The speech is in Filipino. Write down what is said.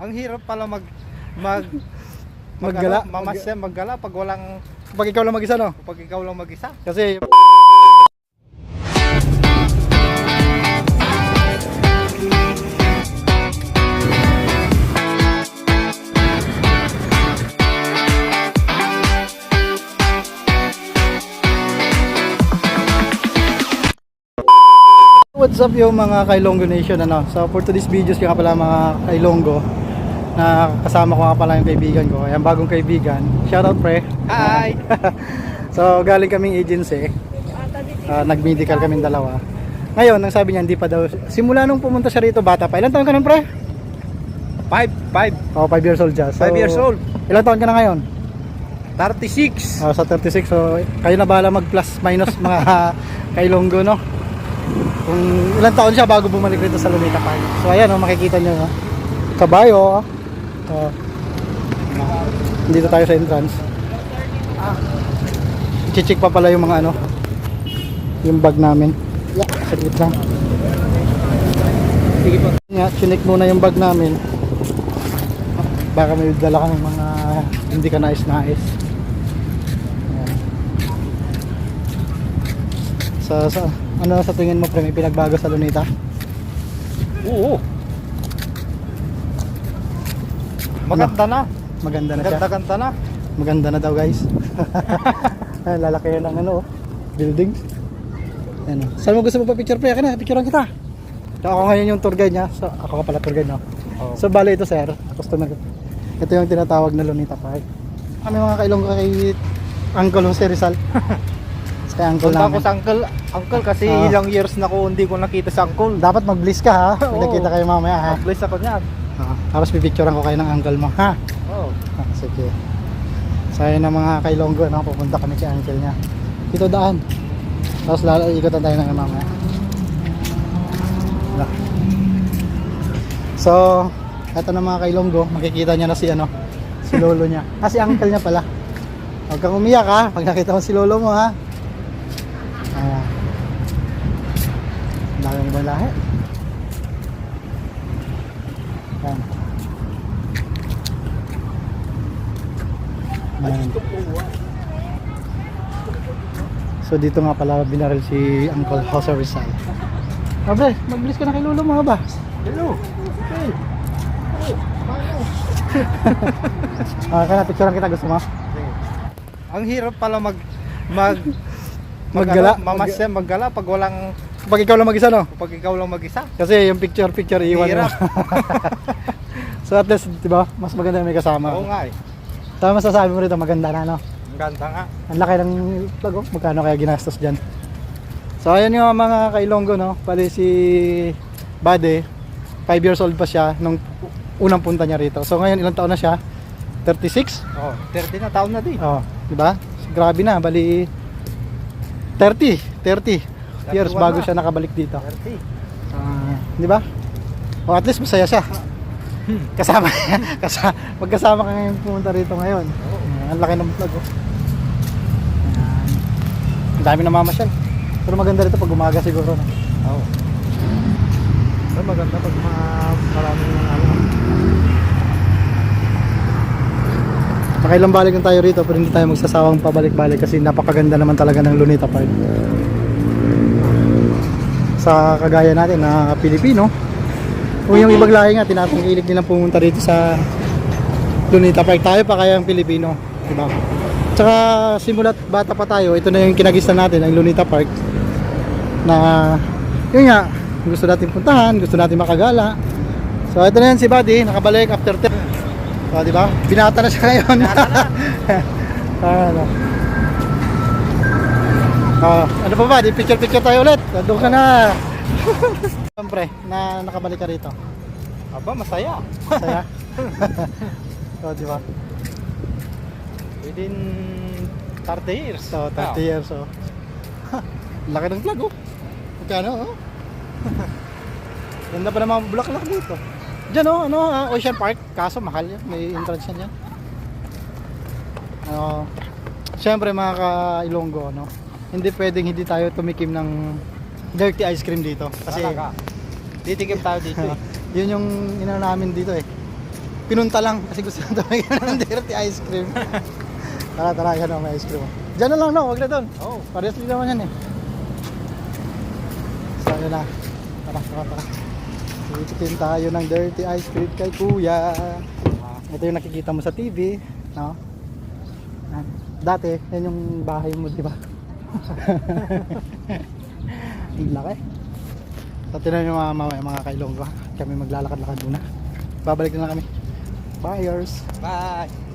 Ang hirap pala mag mag Maggala? ano, mamasya, maggala pag walang Pag ikaw lang mag-isa, no? pag ikaw lang mag-isa. Kasi... What's up yung mga Kailonggo Nation ano? So for today's videos yung pala mga Kailonggo na kasama ko nga pala yung kaibigan ko. Ayan bagong kaibigan. Shout out pre. Hi. So galing kaming agency. Ah, nag-medical kaming dalawa. Ngayon, ang sabi niya hindi pa daw simula nung pumunta siya rito bata pa. Ilan taon ka nun pre? 5 5 Oh, 5 years old siya. So, 5 years old. Ilan taon ka na ngayon? 36. Ah, sa 36. So kayo na bahala mag plus minus mga kailonggo no. Kung ilang taon siya bago bumalik rito sa Lunita Park. So ayan oh, makikita niyo no. Kabayo. oh. Oh. Dito tayo sa entrance. Chichik pa pala yung mga ano. Yung bag namin. Saglit lang. Sige po. Nga, chinik muna yung bag namin. Baka may dala kang mga hindi ka nais-nais. Sa, sa, ano sa tingin mo pre, may pinagbago sa Lunita? Oo. Maganda na. Maganda na siya. Ganda-ganda na. Maganda na daw guys. Lalaki yan ng ano, oh, buildings. Ano. Saan mo gusto mo pa-picture pre? Akin na, picturean kita. Ako ngayon yung tour guide niya. So, ako pala tour guide, no? Oh. So bali ito sir, customer ko. Ito yung tinatawag na Lunita Park. Kami mga kailong kay Uncle Jose Rizal. Sa Uncle Punta ko namin. sa uncle, uncle kasi Ah. ilang years na ko hindi ko nakita sa uncle. Dapat mag-bliss ka ha. May Oo. nakita kayo mamaya ha. Bless ako niyan. Ah, tapos pipicturean ko kayo ng uncle mo ha. Oh. Ah, sige. So ayun na mga kailonggo, no? pupunta kami kay uncle niya. Dito daan. Tapos lalo ikotan tayo ng mamaya. So, eto na mga kailonggo, makikita niya na si ano, si lolo niya. Ah, si uncle niya pala. Huwag kang umiyak ha, pag nakita mo si lolo mo ha. Ang dami ibang lahi. Yan. Yan. So dito nga pala binaril si Uncle Jose Rizal. Abre, mag-bless ka na kay lolo mo ha ba? Hello. Hey. Ah, kaya picturean kita gusto mo? Ang hirap pala mag mag Maggala? mamasya, maggala pag walang Pag ikaw lang mag-isa no? pag ikaw lang mag-isa. Kasi yung picture picture iwan mo. So at least, 'di ba? Mas maganda may kasama. Oo nga eh. Tama masasabi mo rito maganda na no? Ang ganda nga. Ang laki ng plug oh. Magkano kaya ginastos dyan? So ayan yung mga kailonggo no. Pali si Bade, 5 years old pa siya nung unang punta niya rito. So ngayon ilang taon na siya? 36? Oh, 30 na taon na din. Oh, di ba? Grabe na, bali 30, 30 years 31 bago na. siya nakabalik dito. 30. Ah, di ba? O at least masaya siya. Kasama kasama magkasama ka ngayon pumunta rito ngayon. Ah, ang laki ng vlog oh. Ang dami na mamasyal. Pero maganda rito pag umaga siguro. Oo. Pero maganda pag mga marami ng ano. Nakailang balik na tayo rito pero hindi tayo magsasawang pabalik-balik kasi napakaganda naman talaga ng Lunita Park. Sa kagaya natin na Pilipino, kung yung ibang lahi nga, tinatangkilik nilang pumunta rito sa Lunita Park. Tayo pa kaya ang Pilipino, di ba? Tsaka simulat bata pa tayo, ito na yung kinagistan natin, ang Lunita Park. Na, yun nga, gusto natin puntahan, gusto natin makagala. So ito na yan si Buddy, nakabalik after 10. So, di ba? Binata na siya ngayon. ano? Ah, ano pa ba? Di picture-picture tayo ulit. Doon ka na. Siyempre, na nakabalik ka rito. Aba, masaya. Saya. so, di ba? Within 30 years. So, 30 years, so. Laki ng flag, oh. Magkano, oh. Ganda pa naman ang bulaklak dito. Diyan, oh, ano, ah, Ocean Park. Kaso, mahal yan. May entrance yan yan. Ano, Siyempre, mga ka-Ilonggo, no? Hindi pwedeng hindi tayo tumikim ng dirty ice cream dito. Kasi, Talaga. Titikim tayo dito eh. yun yung ina namin dito eh. pinunta lang kasi gusto nang tumigil ng dirty ice cream. tara, tara, yan o, may ice cream. Diyan na lang, no? Huwag na doon. Oh. Parehas naman yan eh. So, yun na. Tara, tara, tara. Titikin tayo ng dirty ice cream kay kuya. Ito yung nakikita mo sa TV. No? Dati, yan yung bahay mo, di ba? Ang laki. So, tinan nyo mga mamaya, mga kailonggo. ha? Kami maglalakad-lakad muna. Babalik na lang kami. Buyers! Bye!